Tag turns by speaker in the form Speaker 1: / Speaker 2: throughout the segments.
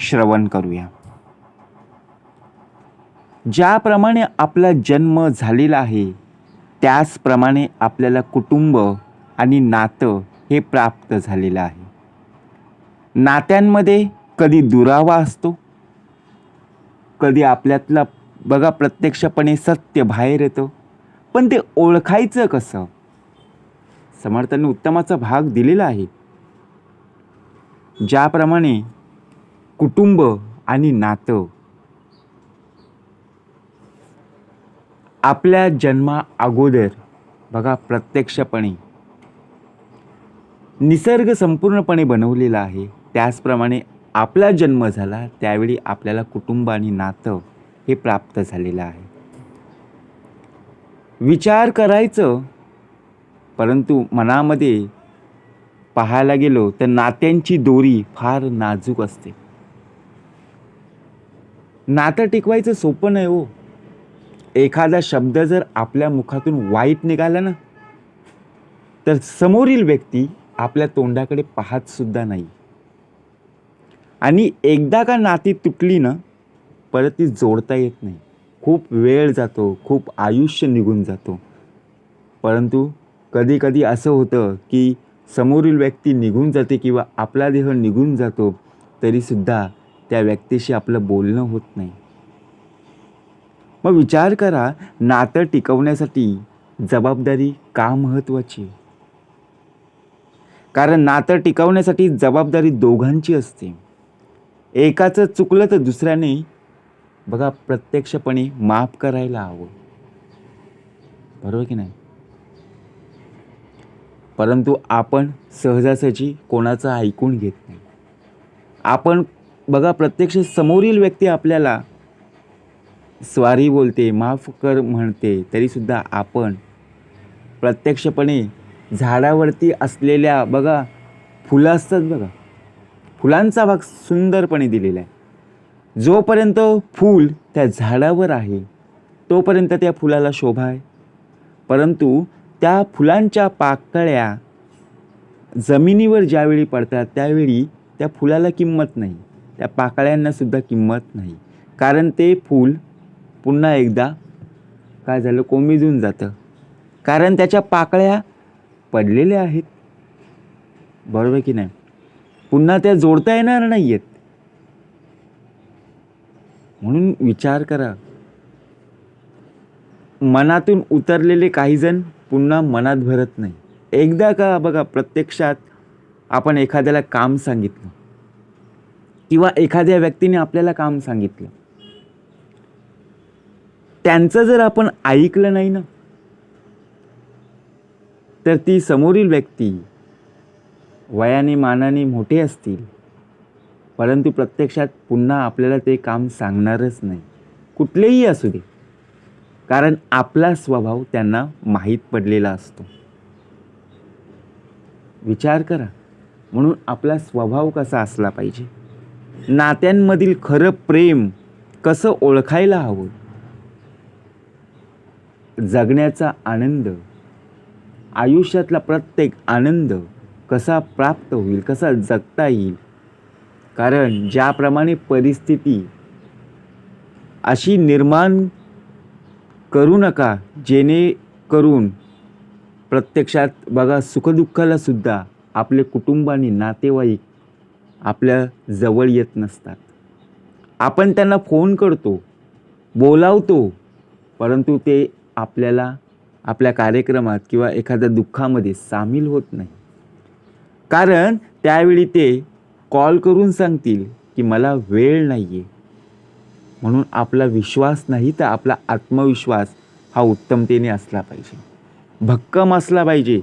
Speaker 1: श्रवण करूया. ज्याप्रमाणे आपला जन्म झालेला आहे त्याचप्रमाणे आपल्याला कुटुंब आणि नातं हे प्राप्त झालेलं आहे. नात्यांमध्ये कधी दुरावा असतो कधी आपल्यातला बघा प्रत्यक्षपणे सत्य बाहेर येतं पण ते ओळखायचं कसं? समर्थांनी उत्तमाचा भाग दिलेला आहे. ज्याप्रमाणे कुटुंब आणि नातं. आपल्या जन्मा अगोदर बघा प्रत्यक्षपणे निसर्ग संपूर्णपणे बनवलेला आहे. त्याचप्रमाणे आपला जन्म झाला त्यावेळी आपल्याला कुटुंब आणि नातं हे प्राप्त झालेलं आहे. विचार करायचं परंतु मनामध्ये पाहायला गेलो तर नात्यांची दोरी फार नाजूक असते. नातं टिकवायचं सोपं नाही हो. एखादा शब्द जर आपल्या मुखातून वाईट निघाला ना तर समोरील व्यक्ती आपल्या तोंडाकडे पाहत सुद्धा नाही. आणि एकदा का नाती तुटली ना परत ती जोडता येत नाही. खूप वेळ जातो खूप आयुष्य निघून जातो. परंतु कधी कधी असं होतं की समोरील व्यक्ती निघून जाते किंवा आपला देह निघून जातो तरीसुद्धा त्या व्यक्तीशी आपलं बोलणं होत नाही. मग विचार करा नातं टिकवण्यासाठी जबाबदारी का महत्त्वाची? कारण नातं टिकवण्यासाठी जबाबदारी दोघांची असते. एकाचं चुकलं तर दुसऱ्याने बघा प्रत्यक्षपणे माफ करायला हवं. बरोबर की नाही? परंतु आपण सहजासहजी कोणाचं ऐकून घेत नाही. आपण बघा प्रत्यक्ष समोरील व्यक्ती आपल्याला स्वारी बोलते माफ कर म्हणते तरीसुद्धा आपण प्रत्यक्षपणे झाडावरती असलेल्या बघा फुलं असतात बघा. फुलांचा भाग सुंदरपणे दिलेला आहे. जोपर्यंत फूल त्या झाडावर आहे तोपर्यंत त्या फुलाला शोभा आहे. परंतु त्या फुलांच्या पाकळ्या जमिनीवर ज्यावेळी पडतात त्यावेळी त्या फुलाला किंमत नाही. त्या पाकळ्यांनासुद्धा किंमत नाही. कारण ते फूल पुन्हा एकदा काय झालं? कोमेजून जातं. कारण त्याच्या पाकळ्या पडलेल्या आहेत. बरोबर की नाही? पुन्हा त्या जोडता येणार नाही आहेत म्हणून विचार करा. मनातून उतरलेले काहीजण पुन्हा मनात भरत नाही. एकदा का बघा प्रत्यक्षात आपण एखाद्याला काम सांगितलं. किंवा एखाद्या व्यक्तीने आपल्याला काम सांगितलं. त्यांचं जर आपण ऐकलं नाही ना तर ती समोरील व्यक्ती वयाने मानाने मोठे असतील परंतु प्रत्यक्षात पुन्हा आपल्याला ते काम सांगणारच नाही. कुठलेही असू दे. कारण आपला स्वभाव त्यांना माहीत पडलेला असतो. विचार करा. म्हणून आपला स्वभाव कसा असला पाहिजे? नात्यांमधील खरं प्रेम कसं ओळखायला हवं? जगण्याचा आनंद आयुष्यातला प्रत्येक आनंद कसा प्राप्त होईल कसा जगता येईल? कारण ज्याप्रमाणे परिस्थिती अशी निर्माण करू नका जेणेकरून प्रत्यक्षात बघा सुखदुःखालासुद्धा आपले कुटुंबाने नातेवाईक आपल्या जवळ येत नसतात. आपण त्यांना फोन करतो बोलावतो परंतु ते आपल्याला आपल्या कार्यक्रमात किंवा एखाद्या दुःखामध्ये सामील होत नाही. कारण त्यावेळी ते कॉल करून सांगतील की मला वेळ नाही आहे म्हणून आपला विश्वास नाही तर आपला आत्मविश्वास हा उत्तमतेने असला पाहिजे. भक्कम असला पाहिजे.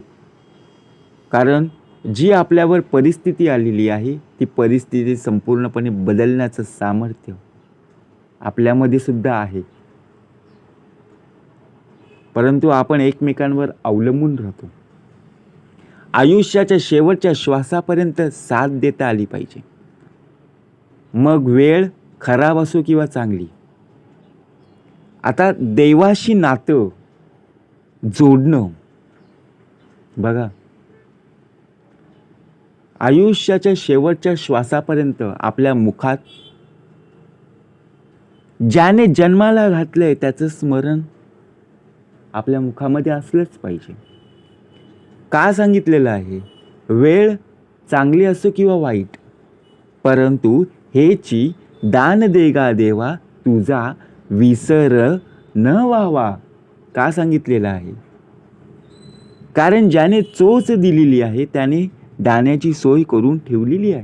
Speaker 1: कारण जी आपल्यावर परिस्थिती आलेली आहे ती परिस्थिती संपूर्णपणे बदलण्याचं सामर्थ्य आपल्यामध्ये सुद्धा आहे. परंतु आपण एकमेकांवर अवलंबून राहतो. आयुष्याच्या शेवटच्या श्वासापर्यंत साथ देता आली पाहिजे. मग वेळ खराब असो किंवा चांगली. आता देवाशी नातं जोडणं. बघा आयुष्याच्या शेवटच्या श्वासापर्यंत आपल्या मुखात ज्याने जन्माला घातलंय त्याचं स्मरण आपल्या मुखामध्ये असलंच पाहिजे. का सांगितलेलं आहे? वेळ चांगली असो किंवा वाईट परंतु हेची दान देगा देवा तुझा विसर न व्हावा. का सांगितलेलं आहे? कारण ज्याने चोच दिलेली आहे त्याने दाण्याची सोय करून ठेवलेली आहे.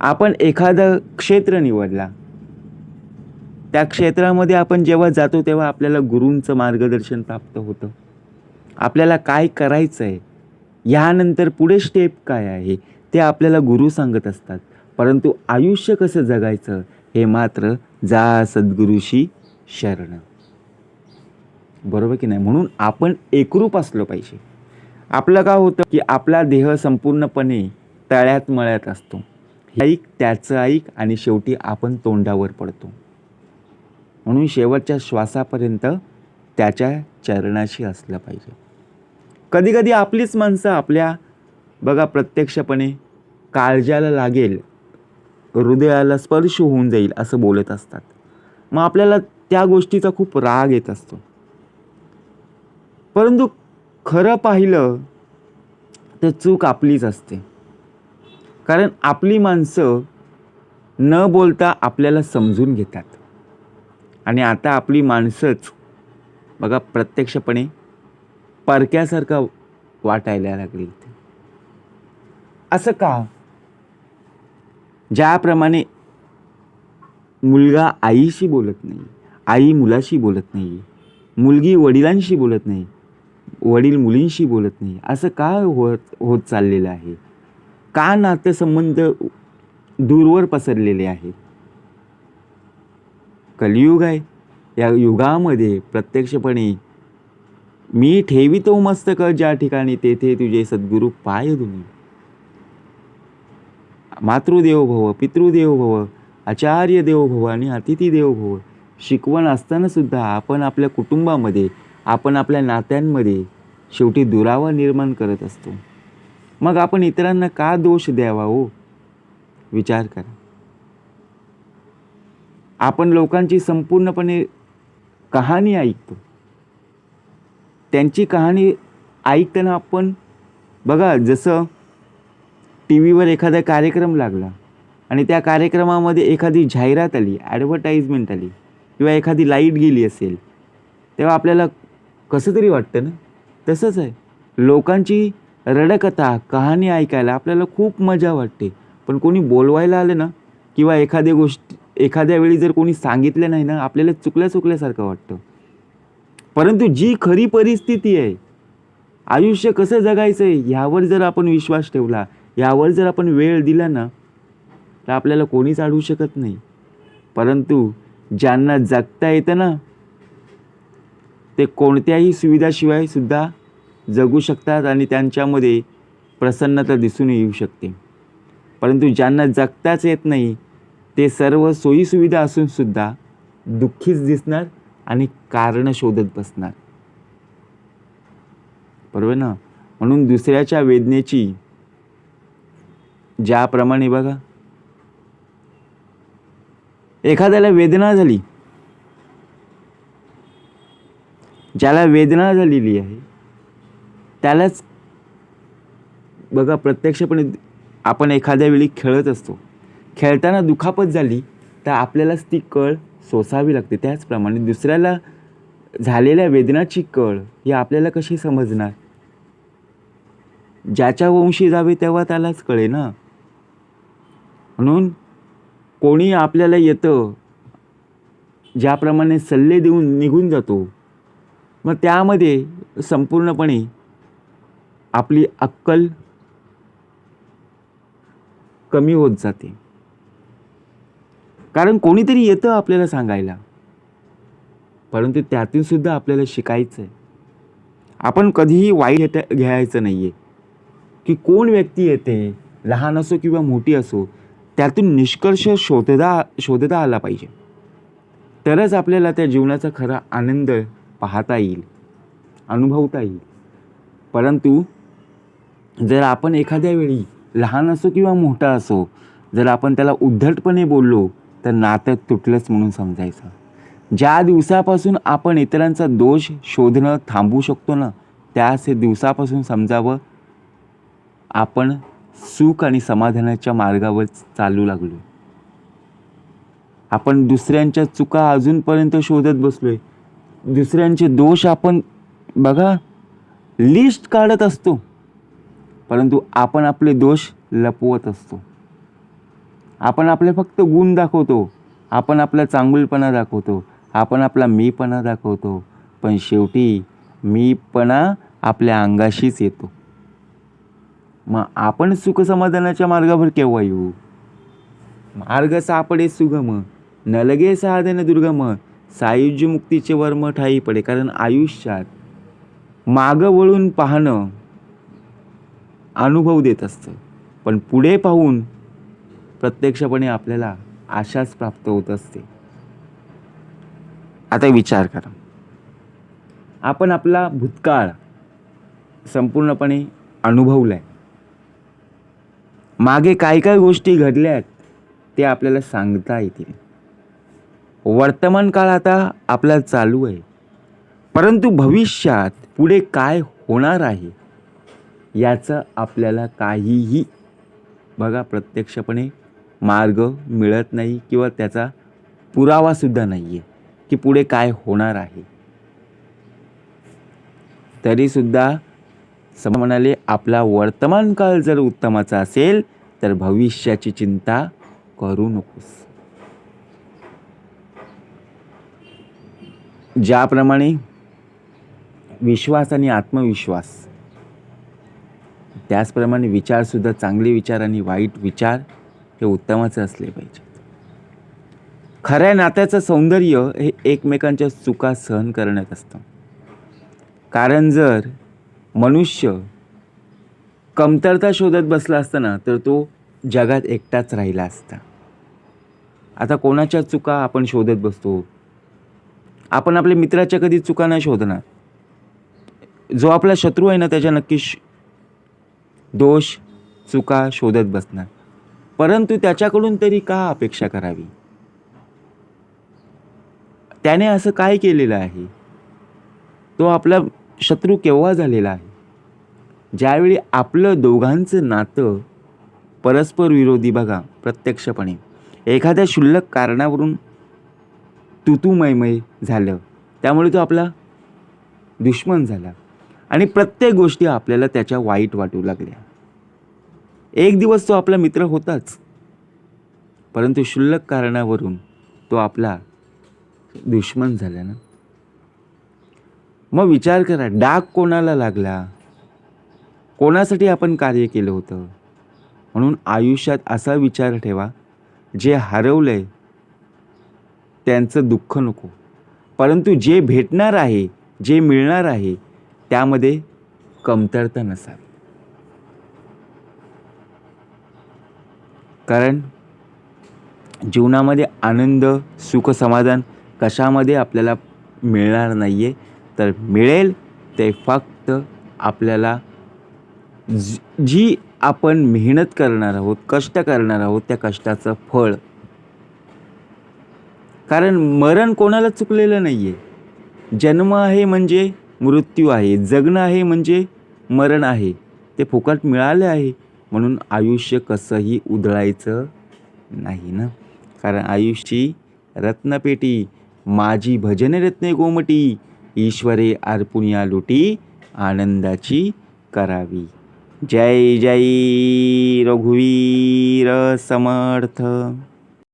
Speaker 1: आपण एखादं क्षेत्र निवडला. त्या क्षेत्रामध्ये आपण जेव्हा जातो तेव्हा आपल्याला गुरूंचं मार्गदर्शन प्राप्त होतं. आपल्याला काय करायचं आहे यानंतर पुढे स्टेप काय आहे? ते आपल्याला गुरु सांगत असतात. परंतु आयुष्य कसं जगायचं? हे मात्र जा सद्गुरूशी शरण. बरोबर की नाही? म्हणून आपण एकरूप असलो पाहिजे. आपलं का होतं की आपला देह संपूर्णपणे तळ्यात मळ्यात असतो. ऐक त्याचं ऐक आणि शेवटी आपण तोंडावर पडतो. म्हणून शेवटच्या श्वासापर्यंत त्याच्या चरणाशी असलं पाहिजे. कधीकधी आपलीच माणसं आपल्या बघा प्रत्यक्षपणे काळजाला लागेल हृदयाला स्पर्श होऊन जाईल असं बोलत असतात. मग आपल्याला त्या गोष्टीचा खूप राग येत असतो. परंतु खरं पाहिलं तर चूक आपलीच असते. कारण आपली माणसं न बोलता आपल्याला समजून घेतात. आणि आता आपली माणसंच बघा प्रत्यक्षपणे परक्यासारखं वाटायला लागली. असं का? ज्याप्रमाणे मुलगा आईशी बोलत नाही आई मुलाशी बोलत नाही मुलगी वडिलांशी बोलत नाही वडील मुलींशी बोलत नाही. असं का होत होत चाललेलं आहे? का नातेसंबंध दूरवर पसरलेले आहे कलियुग आहे. या युगामध्ये प्रत्यक्षपणे मी ठेवितो मस्तक ज्या ठिकाणी तेथे तुझे सद्गुरू पाय धुनी मातृदेव भव पितृदेव भव आचार्य देव भव आणि अतिथी देव भव शिकवण असताना सुद्धा आपण आपल्या कुटुंबामध्ये आपण आपल्या नात्यांमध्ये शेवटी दुरावा निर्माण करत असतो. मग आपण इतरांना का दोष द्यावा हो? विचार करा. आपण लोकांची संपूर्णपणे कहाणी ऐकतो. त्यांची कहाणी ऐकताना आपण बघा जसं टी व्हीवर एखादा कार्यक्रम लागला आणि त्या कार्यक्रमामध्ये एखादी जाहिरात आली ॲडव्हर्टाईजमेंट आली किंवा एखादी लाइट गेली असेल तेव्हा आपल्याला कसं तरी वाटतं ना? तसंच आहे. लोकांची रडकथा कहाणी ऐकायला आपल्याला खूप मजा वाटते. पण कोणी बोलवायला आलं ना किंवा एखाद्या गोष्टी एखाद्या वेळी जर कोणी सांगितलं नाही ना आपल्याला चुकल्या चुकल्यासारखं वाटतं. परंतु जी खरी परिस्थिती आहे आयुष्य कसं जगायचं आहे ह्यावर जर आपण विश्वास ठेवला यावर जर आपण वेळ दिला ना तर आपल्याला कोणीच अडवू शकत नाही. परंतु ज्यांना जगता येतं ना ते कोणत्याही सुविधाशिवाय सुद्धा जगू शकतात आणि त्यांच्यामध्ये प्रसन्नता दिसून येऊ शकते. परंतु ज्यांना जगताच येत नाही ते सर्व सोयीसुविधा असून सुद्धा दुःखीच दिसणार आणि कारणं शोधत बसणार. बरोबर ना? म्हणून दुसऱ्याच्या वेदनेची ज्याप्रमाणे बघा. एखाद्याला वेदना झाली ज्याला वेदना झालेली आहे त्यालाच बघा प्रत्यक्षपणे आपण एखाद्या वेळी खेळत असतो. खेळताना दुखापत झाली तर आपल्यालाच ती कळ सोसावी लागते. त्याचप्रमाणे दुसऱ्याला झालेल्या वेदनाची कळ ही आपल्याला कशी समजणार? ज्याच्या वंशी जावे तेव्हा त्यालाच कळे ना? म्हणून कोणी आपल्याला येतं ज्याप्रमाणे सल्ले देऊन निघून जातो मग त्यामध्ये संपूर्णपणे आपली अक्कल कमी होत जाते. कारण कोणीतरी येतं आपल्याला सांगायला. परंतु त्यातून सुद्धा आपल्याला शिकायचं आहे आपण कधीही वाईट घेता- घ्यायचं नाही आहे की कोण व्यक्ती येते लहान असो किंवा मोठी असो त्यातून निष्कर्ष शोधता शोधता आला पाहिजे. तरच आपल्याला त्या जीवनाचा खरा आनंद पाहता येईल अनुभवता येईल. परंतु जर आपण एखाद्या वेळी लहान असो किंवा मोठा असो जर आपण त्याला उद्धटपणे बोललो तर नातं तुटलंच म्हणून समजायचं. ज्या दिवसापासून आपण इतरांचा दोष शोधणं थांबू शकतो ना त्याच दिवसापासून समजावं. आपण सुख आणि समाधानाच्या मार्गावर चालू लागलो. आपण दुसऱ्यांच्या चुका अजूनपर्यंत शोधत बसलोय. दुसऱ्यांचे दोष आपण बघा लिस्ट काढत असतो. परंतु आपण आपले दोष लपवत असतो. आपण आपले फक्त गुण दाखवतो. आपण आपला चांगुलपणा दाखवतो. आपण आपला मीपणा दाखवतो. पण शेवटी मीपणा आपल्या अंगाशीच येतो. मग आपण सुखसमाधानाच्या मार्गावर केव्हा येऊ? मार्ग सापडे सुगम. न लगे साधन दुर्गम. सायुज्य मुक्तीचे वर्म ठाई पडे कारण आयुष्यात मागं वळून पाहणं अनुभव देत असतं. पण पुढे पाहून प्रत्यक्षपणे आपल्याला आशाच प्राप्त होत असते. आता विचार करा. आपण आपला भूतकाळ संपूर्णपणे अनुभवलाय. मागे काय काय गोष्टी घडल्यात ते आपल्याला सांगता येतील. वर्तमान काळ आता आपला चालू आहे. परंतु भविष्यात पुढे काय होणार आहे याचं आपल्याला काहीही बघा प्रत्यक्षपणे मार्ग मिळत नाही किंवा त्याचा पुरावासुद्धा नाही आहे की पुढे काय होणार आहे. तरीसुद्धा सम म्हणाले आपला वर्तमान काळ जर उत्तमाचा असेल तर भविष्याची चिंता करू नकोस. ज्याप्रमाणे विश्वास आणि आत्मविश्वास त्याचप्रमाणे विचारसुद्धा चांगले विचार आणि वाईट विचार हे उत्तमाचे असले पाहिजे. खऱ्या नात्याचं सौंदर्य हे एकमेकांच्या चुका सहन करण्यात असतं. कारण जर मनुष्य कमतरता शोधत बसला असता ना तर तो जगात एकटाच राहिला असता. आता कोणाच्या चुका आपण शोधत बसतो? आपण आपल्या मित्राच्या कधी चुका नाही शोधणार. जो आपला शत्रू आहे ना त्याच्या नक्की श- दोष चुका शोधत बसणार. परंतु त्याच्याकडून तरी का अपेक्षा करावी? त्याने असं काय केलेलं आहे? तो आपला शत्रू केव्हा झालेला आहे? ज्यावेळी आपलं दोघांचं नातं परस्पर विरोधी बघा प्रत्यक्षपणे. एखाद्या क्षुल्लक कारणावरून तुतुमयमय झालं. त्यामुळे तो आपला दुश्मन झाला. आणि प्रत्येक गोष्टी आपल्याला त्याच्या वाईट वाटू लागल्या. एक दिवस तो आपला मित्र होताच. परंतु क्षुल्लक कारणावरून तो आपला दुश्मन झाला ना? मग विचार करा डाग कोणाला लागला? कोणासाठी आपण कार्य केलं होतं? म्हणून आयुष्यात असा विचार ठेवा जे हरवलं आहे त्यांचं दुःख नको. परंतु जे भेटणार आहे जे मिळणार आहे त्यामध्ये कमतरता नसावी. कारण जीवनामध्ये आनंद सुख समाधान कशामध्ये आपल्याला मिळणार नाही आहे तर मिळेल ते फक्त आपल्याला जी- जी आपण मेहनत करणार आहोत कष्ट करणार आहोत त्या कष्टाचं फळ कारण मरण कोणाला चुकलेलं नाही आहे जन्म आहे म्हणजे मृत्यू आहे. जगणं आहे म्हणजे मरण आहे. ते फुकट मिळाले आहे. म्हणून आयुष्य कसंही उधळायचं नाही ना? कारण आयुष्यी रत्नपेटी माझी भजन रत्ने गोमटी ईश्वरे अर्पुनिया लुटी आनंदाची करावी. जय जय रघुवीर समर्थ.